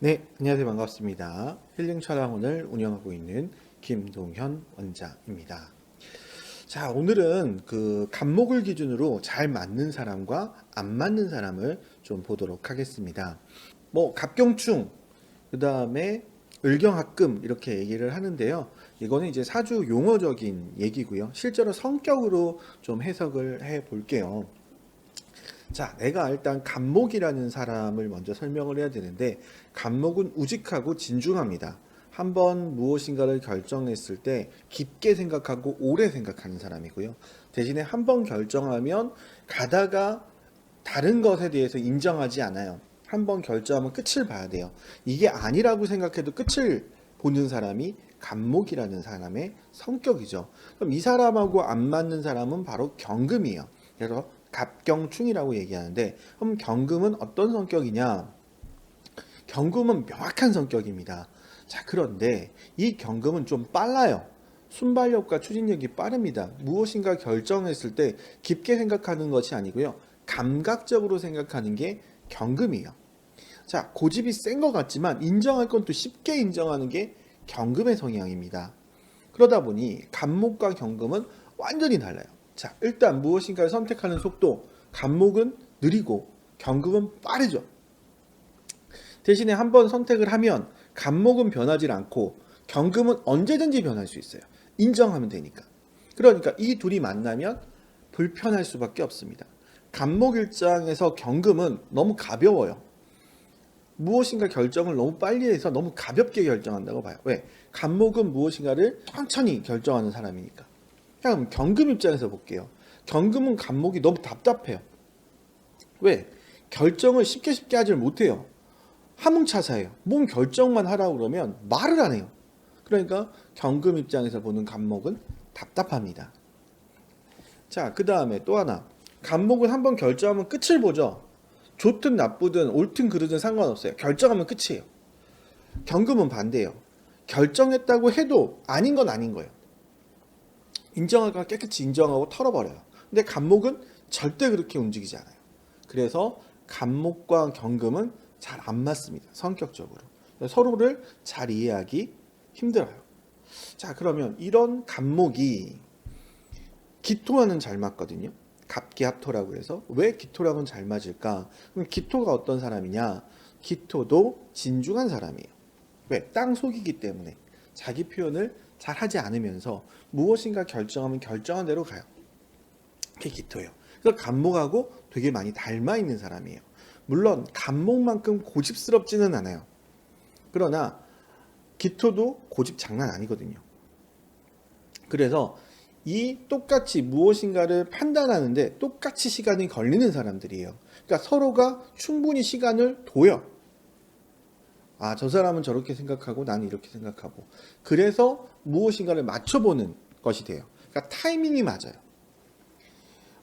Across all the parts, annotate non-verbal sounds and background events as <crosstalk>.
네, 안녕하세요. 반갑습니다. 힐링 촬영원을 운영하고 있는 김동현 원장입니다. 자, 오늘은 그 간목을 기준으로 잘 맞는 사람과 안 맞는 사람을 좀 보도록 하겠습니다. 뭐, 갑경충, 그 다음에 을경합금 이렇게 얘기를 하는데요. 이거는 이제 사주 용어적인 얘기고요. 실제로 성격으로 좀 해석을 해 볼게요. 자, 내가 일단 간목이라는 사람을 먼저 설명을 해야 되는데, 간목은 우직하고 진중합니다. 한번 무엇인가를 결정했을 때 깊게 생각하고 오래 생각하는 사람이고요. 대신에 한 번 결정하면 가다가 다른 것에 대해서 인정하지 않아요. 한 번 결정하면 끝을 봐야 돼요. 이게 아니라고 생각해도 끝을 보는 사람이 간목이라는 사람의 성격이죠. 그럼 이 사람하고 안 맞는 사람은 바로 경금이에요. 그래서 갑경충이라고 얘기하는데 그럼 경금은 어떤 성격이냐? 경금은 명확한 성격입니다. 자, 그런데 이 경금은 좀 빨라요. 순발력과 추진력이 빠릅니다. 무엇인가 결정했을 때 깊게 생각하는 것이 아니고요. 감각적으로 생각하는 게 경금이에요. 자, 고집이 센 것 같지만 인정할 건 또 쉽게 인정하는 게 경금의 성향입니다. 그러다 보니 간목과 경금은 완전히 달라요. 자, 일단 무엇인가를 선택하는 속도, 간목은 느리고 경금은 빠르죠. 대신에 한번 선택을 하면 간목은 변하지 않고 경금은 언제든지 변할 수 있어요. 인정하면 되니까. 그러니까 이 둘이 만나면 불편할 수밖에 없습니다. 간목 일장에서 경금은 너무 가벼워요. 무엇인가 결정을 너무 빨리 해서 너무 가볍게 결정한다고 봐요. 왜? 간목은 무엇인가를 천천히 결정하는 사람이니까. 그럼 경금 입장에서 볼게요. 경금은 간목이 너무 답답해요. 왜? 결정을 쉽게 쉽게 하질 못해요. 하문차사예요. 뭔 결정만 하라고 그러면 말을 안 해요. 그러니까 경금 입장에서 보는 간목은 답답합니다. 자, 그 다음에 또 하나. 간목은 한번 결정하면 끝을 보죠. 좋든 나쁘든 옳든 그르든 상관없어요. 결정하면 끝이에요. 경금은 반대예요. 결정했다고 해도 아닌 건 아닌 거예요. 인정할까 깨끗이 인정하고 털어버려요. 근데 간목은 절대 그렇게 움직이지 않아요. 그래서 간목과 경금은 잘 안 맞습니다. 성격적으로. 서로를 잘 이해하기 힘들어요. 자, 그러면 이런 간목이 기토와는 잘 맞거든요. 갑기합토라고 해서 왜 기토랑은 잘 맞을까? 그럼 기토가 어떤 사람이냐? 기토도 진중한 사람이에요. 왜? 땅 속이기 때문에 자기 표현을 잘 하지 않으면서 무엇인가 결정하면 결정한 대로 가요. 그게 기토예요. 그래서 간목하고 되게 많이 닮아 있는 사람이에요. 물론 간목만큼 고집스럽지는 않아요. 그러나 기토도 고집 장난 아니거든요. 그래서 이 똑같이 무엇인가를 판단하는데 똑같이 시간이 걸리는 사람들이에요. 그러니까 서로가 충분히 시간을 둬요. 아, 저 사람은 저렇게 생각하고 나는 이렇게 생각하고. 그래서 무엇인가를 맞춰보는 것이 돼요. 그러니까 타이밍이 맞아요.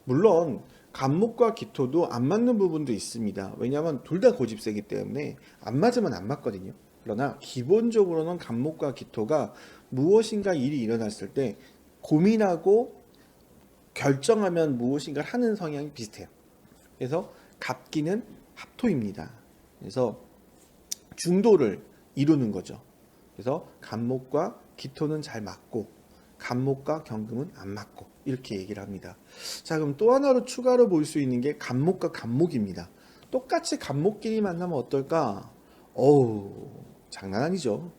물론, 간목과 기토도 안 맞는 부분도 있습니다. 왜냐하면 둘 다 고집세기 때문에 안 맞으면 안 맞거든요. 그러나 기본적으로는 간목과 기토가 무엇인가 일이 일어났을 때 고민하고 결정하면 무엇인가를 하는 성향이 비슷해요. 그래서 갑기는 합토입니다. 그래서 중도를 이루는 거죠. 그래서 간목과 기토는 잘 맞고 간목과 경금은 안 맞고 이렇게 얘기를 합니다. 자 그럼 또 하나로 추가로 볼 수 있는 게 간목과 간목입니다. 똑같이 간목끼리 만나면 어떨까? 어우 장난 아니죠.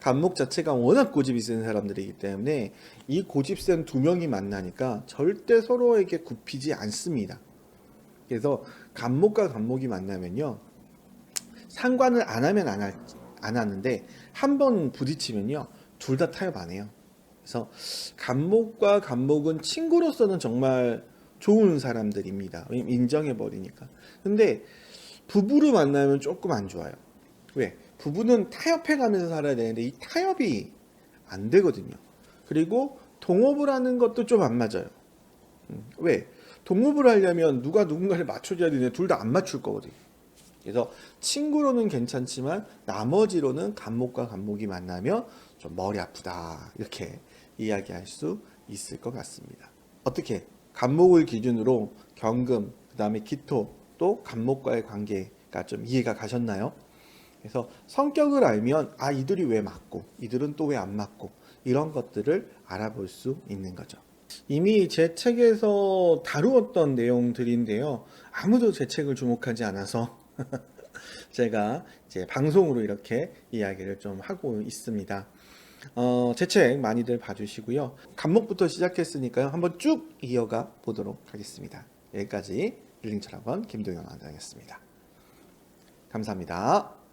간목 <laughs> 자체가 워낙 고집이 센 사람들이기 때문에 이 고집 센 두 명이 만나니까 절대 서로에게 굽히지 않습니다. 그래서 간목과 간목이 만나면요. 상관을 안 하면 안, 할, 안 하는데 한 번 부딪히면요. 둘 다 타협 안 해요. 그래서 간목과 간목은 친구로서는 정말 좋은 사람들입니다. 왜냐면 인정해 버리니까. 근데 부부로 만나면 조금 안 좋아요. 왜? 부부는 타협해 가면서 살아야 되는데 이 타협이 안 되거든요. 그리고 동업을 하는 것도 좀 안 맞아요. 음, 왜? 동업을 하려면 누가 누군가를 맞춰줘야 되는데 둘 다 안 맞출 거거든요. 그래서 친구로는 괜찮지만 나머지로는 간목과 간목이 만나면 좀 머리 아프다 이렇게 이야기할 수 있을 것 같습니다. 어떻게 간목을 기준으로 경금 그 다음에 기토 또 간목과의 관계 얘기가 좀 이해가 가셨나요? 그래서 성격을 알면 아 이들이 왜 맞고 이들은 또 왜 안 맞고 이런 것들을 알아볼 수 있는 거죠. 이미 제 책에서 다루었던 내용들인데요. 아무도 제 책을 주목하지 않아서 <laughs> 제가 이제 방송으로 이렇게 이야기를 좀 하고 있습니다. 어, 제 책 많이들 봐주시고요. 간목부터 시작했으니까요. 한번 쭉 이어가 보도록 하겠습니다. 여기까지 힐링철학원 김동현 원장이었습니다. 감사합니다.